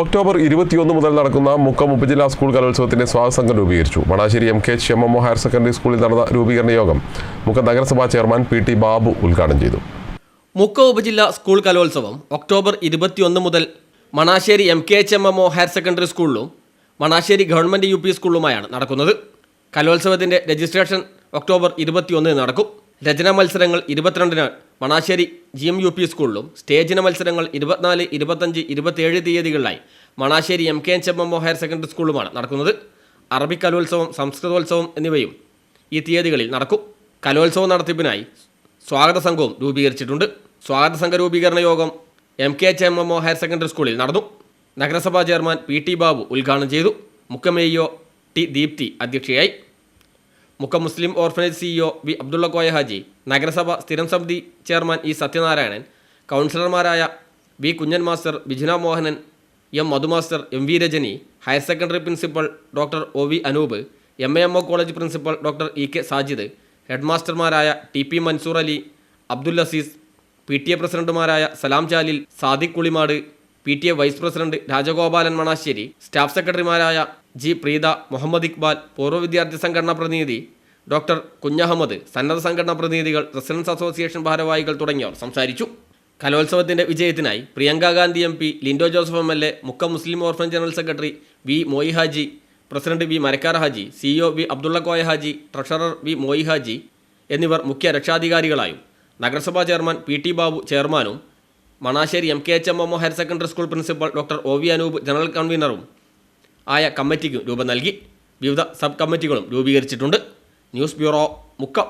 October ഇരുപത്തിയൊന്ന് മുതൽ നടക്കുന്ന മുക്കം ഉപജില്ലാ സ്കൂൾ കലോത്സവത്തിന്റെ സ്വാഗത രൂപീകരിച്ചു. Manassery M K H M M O higher secondary സ്കൂളിൽ നടന്ന രൂപീകരണ യോഗം മുക്കം നഗരസഭാ ചെയർമാൻ പി ടി ബാബു ഉദ്ഘാടനം ചെയ്തു. മുക്ക ഉപജില്ലാ സ്കൂൾ കലോത്സവം ഒക്ടോബർ ഇരുപത്തിയൊന്ന് മുതൽ Manassery M K H M M O higher secondary സ്കൂളിലും മണാശ്ശേരി ഗവൺമെന്റ് യു പി സ്കൂളിലുമായാണ് നടക്കുന്നത്. കലോത്സവത്തിന്റെ രജിസ്ട്രേഷൻ ഒക്ടോബർ ഇരുപത്തിയൊന്നിന് നടക്കും. രചനാ മത്സരങ്ങൾ ഇരുപത്തിരണ്ടിന് Manassery G M U P സ്കൂളിലും സ്റ്റേജിന മത്സരങ്ങൾ ഇരുപത്തിനാല് ഇരുപത്തഞ്ച് ഇരുപത്തിയേഴ് തീയതികളിലായി Manassery M K H M higher secondary സ്കൂളുമാണ് നടക്കുന്നത്. അറബി കലോത്സവം സംസ്കൃതോത്സവം എന്നിവയും ഈ തീയതികളിൽ നടക്കും. കലോത്സവം നടത്തിപ്പിനായി സ്വാഗത സംഘവും രൂപീകരിച്ചിട്ടുണ്ട്. സ്വാഗത സംഘ രൂപീകരണ യോഗം M K H M M O higher secondary സ്കൂളിൽ നടന്നു. നഗരസഭാ ചെയർമാൻ പി ടി ബാബു ഉദ്ഘാടനം ചെയ്തു. മുഖ്യമേയോ ടി ദീപ്തി അധ്യക്ഷയായി. Mukkam Muslim orphanage CEO V Abdulla Koya Haji നഗരസഭ സ്ഥിരം സമിതി ചെയർമാൻ ഇ സത്യനാരായണൻ കൗൺസിലർമാരായ V Kunhan master Bijuna Mohanan M Madhu Master M V Rajani higher secondary principal doctor O V Anoop M A M O college principal doctor E K Sajid ഹെഡ്മാസ്റ്റർമാരായ T P Mansoor Ali Abdul Aziz P T A പ്രസിഡന്റുമാരായ Salam Jalil Sadiq Kulimad P T A vice president Rajagopalan Manassery staff സെക്രട്ടറിമാരായ G Preetha Muhammad Iqbal പൂർവ വിദ്യാർത്ഥി സംഘടനാ പ്രതിനിധി doctor Kunjahammed സന്നദ്ധ സംഘടനാ പ്രതിനിധികൾ residence association ഭാരവാഹികൾ തുടങ്ങിയവർ സംസാരിച്ചു. കലോത്സവത്തിന്റെ വിജയത്തിനായി Priyanka Gandhi M P Lindo Joseph M L A Muslim orphan general secretary V Moyi Haji president V Marakkar Haji CEO V Abdulla Koya Haji treasurer V Moyi Haji എന്നിവർ മുഖ്യ രക്ഷാധികാരികളായും നഗരസഭാ chairman P T Babu ചെയർമാനും Manassery M K H M M higher secondary school principal doctor O V Anoop general കൺവീനറും ആയ കമ്മിറ്റിക്കും രൂപം നൽകി വിവിധ സബ് കമ്മിറ്റികളും രൂപീകരിച്ചിട്ടുണ്ട്. News bureau Mukkam.